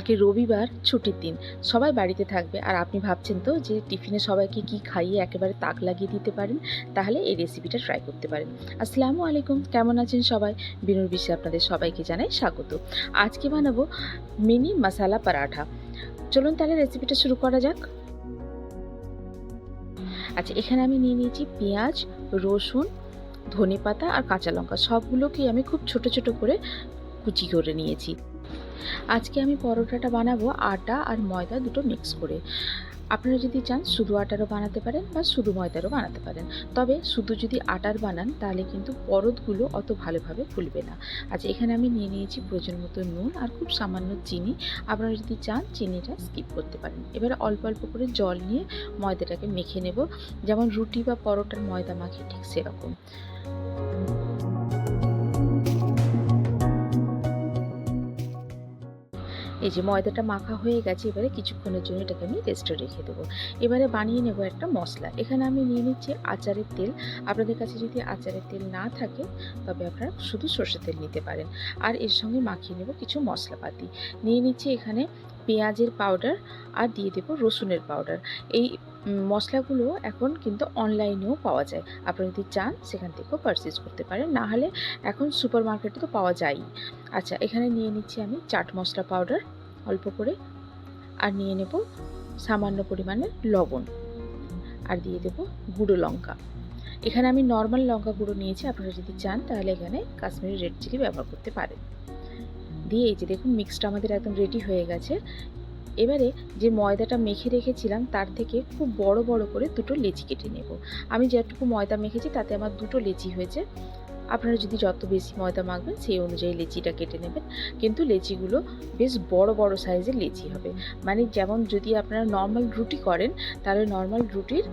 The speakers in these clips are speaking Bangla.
কালকে রবিবার ছুটির দিন। সবাই বাড়িতে থাকবে। আর আপনি ভাবছেন তো যে টিফিনে সবাইকে কি খাইয়ে একেবারে তাক লাগিয়ে দিতে পারেন? তাহলে এই রেসিপিটা ট্রাই করতে পারেন। আসসালামু আলাইকুম। কেমন আছেন সবাই? বিনুর বিশ্বে আপনাদের সবাইকে জানাই স্বাগত। আজকে বানাবো মিনি মশালা পরাঠা চলুন তাহলে রেসিপিটা শুরু করা যাক। আচ্ছা এখানে আমি নিয়ে নিয়েছি পেঁয়াজ, রসুন ধনে পাতা আর কাঁচা লঙ্কা। সবগুলোকেই আমি খুব ছোট ছোট করে কুচি করে নিয়েছি। আজকে আমি পরোটাটা বানাবো, আটা আর ময়দা দুটো মিক্স করে। আপনারা যদি চান শুধু আটারও বানাতে পারেন বা শুধু ময়দারও বানাতে পারেন। তবে শুধু যদি আটার বানান, তাহলে কিন্তু পরতগুলো অত ভালোভাবে ফুলবে না। আচ্ছা এখানে আমি নিয়ে নিয়েছি প্রয়োজন মতো নুন আর খুব সামান্য চিনি। আপনারা যদি চান চিনিটা স্কিপ করতে পারেন। এবারে অল্প অল্প করে জল নিয়ে ময়দাটাকে মেখে নেব। যেমন রুটি বা পরোটার ময়দা মাখি ঠিক সেরকম। এই যে ময়দাটা মাখা হয়ে গেছে, এবারে কিছুক্ষণের জন্য এটাকে আমি রেস্টে রেখে দেবো। এবারে বানিয়ে নেব একটা মশলা। এখানে আমি নিয়ে নিচ্ছি আচারের তেল। আপনাদের কাছে যদি আচারের তেল না থাকে, তবে আপনারা শুধু সর্ষের তেল নিতে পারেন। আর এর সঙ্গে মাখিয়ে নেব কিছু মশলাপাতি। নিয়ে নিচ্ছি এখানে পেঁয়াজের পাউডার আর দিয়ে দেবো রসুনের পাউডার এই মশলাগুলো এখন কিন্তু অনলাইনেও পাওয়া যায়। আপনারা যদি চান, সেখান থেকেও পারচেজ করতে পারেন। না হলে এখন সুপার মার্কেটে তো পাওয়া যায়ই। আচ্ছা এখানে নিয়ে নিচ্ছি আমি চাট মশলা পাউডার অল্প করে আর নিয়ে নেব সামান্য পরিমাণে লবণ আর দিয়ে দেব গুঁড়ো লঙ্কা। এখানে আমি নর্মাল লঙ্কা গুঁড়ো নিয়েছি, আপনারা যদি চান তাহলে এখানে কাশ্মীরি রেড চিলি ব্যবহার করতে পারেন। দিয়ে এই যে দেখুন মিক্সটা আমাদের একদম রেডি হয়ে গেছে। এবারে যে ময়দাটা মেখে রেখেছিলাম, তার থেকে খুব বড় বড় করে দুটো লেচি কেটে নেব। আমি যেটুকু ময়দা মেখেছি, তাতে আমার দুটো লেচি হয়েছে। আপনারা যদি যত বেশি ময়দা মাখবেন, সেই অনুযায়ী লেচিটা কেটে নেবেন। কিন্তু লেচিগুলো বেশ বড় বড় সাইজের লেচি হবে। মানে যেমন যদি আপনারা নর্মাল রুটি করেন, তাহলে নর্মাল রুটির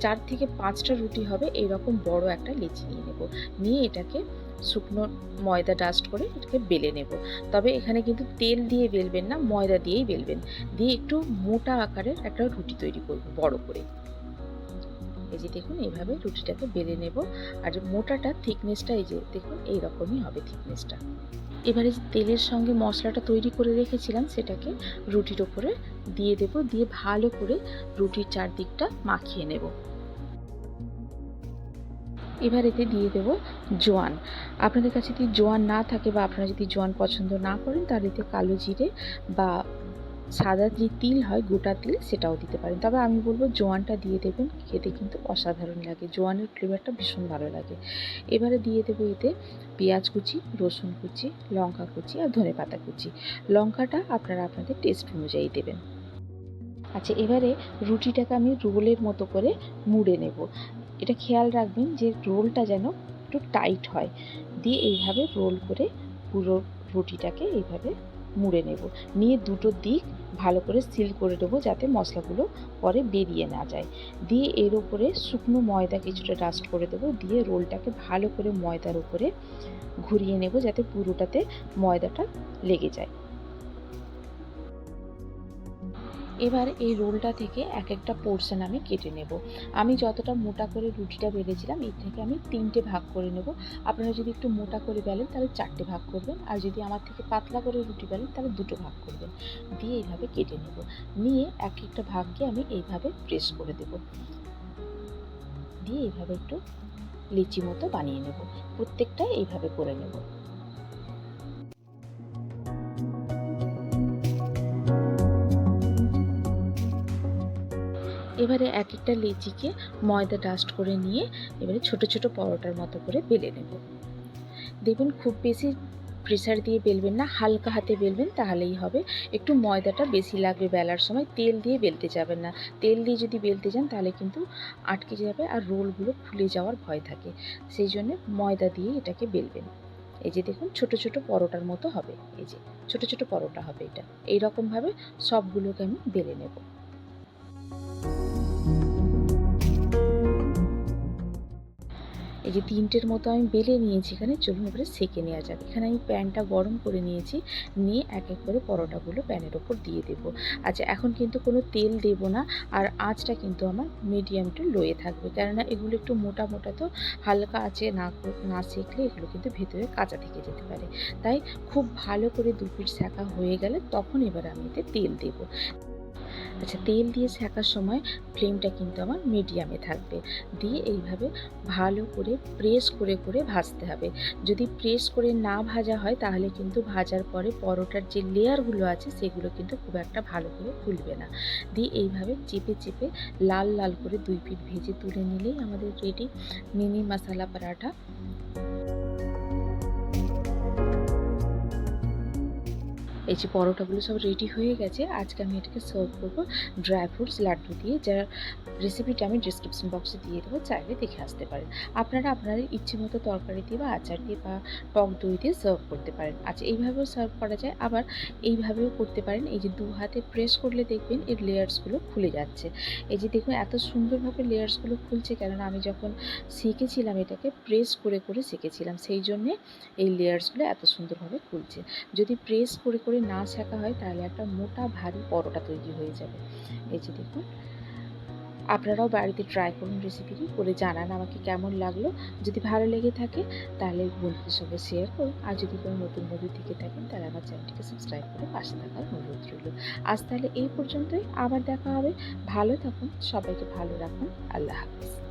চার থেকে পাঁচটা রুটি হবে এইরকম বড় একটা লেচি নিয়ে নেব। নিয়ে এটাকে শুকনো ময়দা ডাস্ট করে এটাকে বেলে নেব। তবে এখানে কিন্তু তেল দিয়ে বেলবেন না, ময়দা দিয়েই বেলবেন। দিয়ে একটু মোটা আকারের একটা রুটি তৈরি করব, বড় করে। এই যে দেখুন, এইভাবে রুটিটাকে বেলে নেব। আর মোটাটা থিকনেসটা এই যে দেখুন, এইরকমই হবে থিকনেসটা এবারে যে তেলের সঙ্গে মশলাটা তৈরি করে রেখেছিলাম, সেটাকে রুটির ওপরে দিয়ে দেব। দিয়ে ভালো করে রুটির চারদিকটা মাখিয়ে নেব। এবার এতে দিয়ে দেব জোয়ান। আপনাদের কাছে যদি জোয়ান না থাকে বা আপনারা যদি জোয়ান পছন্দ না করেন, তাহলে এতে কালো জিরে বা সাদা যে তিল হয়, গোটা তিল সেটাও দিতে পারেন। তবে আমি বলব জোয়ানটা দিয়ে দেবেন, খেতে কিন্তু অসাধারণ লাগে। জোয়ানের ফ্লেভারটা ভীষণ ভালো লাগে। এবারে দিয়ে দেবো এতে পেঁয়াজ কুচি, রসুন কুচি, লঙ্কা কুচি আর ধনে পাতা কুচি। লঙ্কাটা আপনারা আপনাদের টেস্ট অনুযায়ী দেবেন। আচ্ছা এবারে রুটিটাকে আমি রোলের মতো করে মুড়ে নেব। এটা খেয়াল রাখবেন যে রোলটা যেন একটু টাইট হয়। দিয়ে এইভাবে রোল করে পুরো রুটিটাকে এইভাবে মুড়ে নেব। নিয়ে দুটো দিক ভালো করে সিল করে দেবো যাতে মশলাগুলো পরে বেরিয়ে না যায়। দিয়ে এর উপরে শুকনো ময়দা কিছুটা ডাস্ট করে দেবো। দিয়ে রোলটাকে ভালো করে ময়দার উপরে ঘুরিয়ে নেব যাতে পুরোটাতে ময়দাটা লেগে যায়। এবার এই রোলটা থেকে এক একটা পোর্শন আমি কেটে নেব। আমি যতটা মোটা করে রুটিটা বেলেছিলাম এর থেকে আমি তিনটে ভাগ করে নেব। আপনারা যদি একটু মোটা করে বেলেন, তাহলে চারটে ভাগ করবেন। আর যদি আমার থেকে পাতলা করে রুটি বেলেন, তাহলে দুটো ভাগ করবেন। দিয়ে এইভাবে কেটে নেব। নিয়ে এক একটা ভাগকে আমি এইভাবে প্রেস করে দেব। দিয়ে এইভাবে একটু লিচি মতো বানিয়ে নেব। প্রত্যেকটা এইভাবে করে নেব। এবারে এক একটা লেচিকে ময়দা ডাস্ট করে নিয়ে এবারে ছোট ছোট পরোটার মতো করে বেলে নেব। দেখবেন খুব বেশি প্রেসার দিয়ে বেলবেন না, হালকা হাতে বেলবেন তাহলেই হবে। একটু ময়দাটা বেশি লাগবে বেলার সময়, তেল দিয়ে বেলতে যাবেন না। তেল দিয়ে যদি বেলতে যান তাহলে কিন্তু আটকে যাবে আর রোলগুলো খুলে যাওয়ার ভয় থাকে। সেই জন্য ময়দা দিয়ে এটাকে বেলবেন। এই যে দেখুন, ছোট ছোট পরোটার মতো হবে। এই যে ছোট ছোট পরোটা হবে এটা। এই রকমভাবে সবগুলোকে আমি বেলে নেব। এই যে তিনটের মতো আমি বেলে নিয়েছি এখানে, চলুন এবারে সেকে নেওয়া যাক। এখানে আমি প্যানটা গরম করে নিয়েছি, নিয়ে এক এক করে পরোটাগুলো প্যানের ওপর দিয়ে দেবো। আচ্ছা এখন কিন্তু কোনো তেল দেব না, আর আঁচটা কিন্তু আমার মিডিয়াম টু লোয়ে থাকবে। কেননা এগুলো একটু মোটা মোটা তো, হালকা আঁচে না না সেকলে এগুলো কিন্তু ভেতরে কাঁচা থেকে যেতে পারে। তাই খুব ভালো করে দু পিঠ হয়ে গেলে তখন এবার আমি এতে তেল দেব। আচ্ছা তেল দিয়ে সেকার সময় ফ্লেমটা কিন্তু আমার মিডিয়ামে থাকবে। দিয়ে এইভাবে ভালো করে প্রেস করে করে ভাজতে হবে। যদি প্রেস করে না ভাজা হয়, তাহলে কিন্তু ভাজার পরে পরোটার যে লেয়ারগুলো আছে, সেগুলো কিন্তু খুব একটা ভালো করে ফুলবে না। দিয়ে এইভাবে চেপে চেপে লাল লাল করে দুই পিঠ ভেজে তুলে নিলেই আমাদের রেডি মিনি মশালা পরাঠা এই যে পরোটাগুলো সব রেডি হয়ে গেছে, আজকে আমি এটাকে সার্ভ করব ড্রাই ফ্রুটস লাড্ডু দিয়ে, যার রেসিপিটা আমি ডিসক্রিপশন বক্সে দিয়ে দেবো, চাইলে দেখে আসতে পারেন। আপনারা আপনাদের ইচ্ছে মতো তরকারি দিয়ে বা আচার দিয়ে বা টক দই দিয়ে সার্ভ করতে পারেন। আচ্ছা এইভাবেও সার্ভ করা যায়, আবার এইভাবেও করতে পারেন। এই যে দু হাতে প্রেস করলে দেখবেন এর লেয়ার্সগুলো খুলে যাচ্ছে। এই যে দেখুন, এত সুন্দরভাবে লেয়ার্সগুলো খুলছে, কেননা আমি যখন শিখেছিলাম এটাকে প্রেস করে করে শিখেছিলাম সেই জন্যে এই লেয়ার্সগুলো এত সুন্দরভাবে খুলছে। যদি প্রেস করে করে না শেখা হয়, তাহলে একটা মোটা, ভারী পরোটা তৈরি হয়ে যাবে। এই যে দেখুন, আপনারাও বাড়িতে ট্রাই করুন রেসিপিটি করে জানান আমাকে কেমন লাগল। যদি ভালো লেগে থাকে, তাহলে বন্ধুদের সঙ্গে শেয়ার করুন। আর যদি কোনো নতুন বন্ধু থেকে থাকেন, তাহলে আমার চ্যানেলটিকে সাবস্ক্রাইব করে পাশে থাকার অনুরোধ রইল। আজ তাহলে এই পর্যন্তই। আবার দেখা হবে। ভালো থাকুন, সবাইকে ভালো রাখুন। আল্লাহ হাফিজ।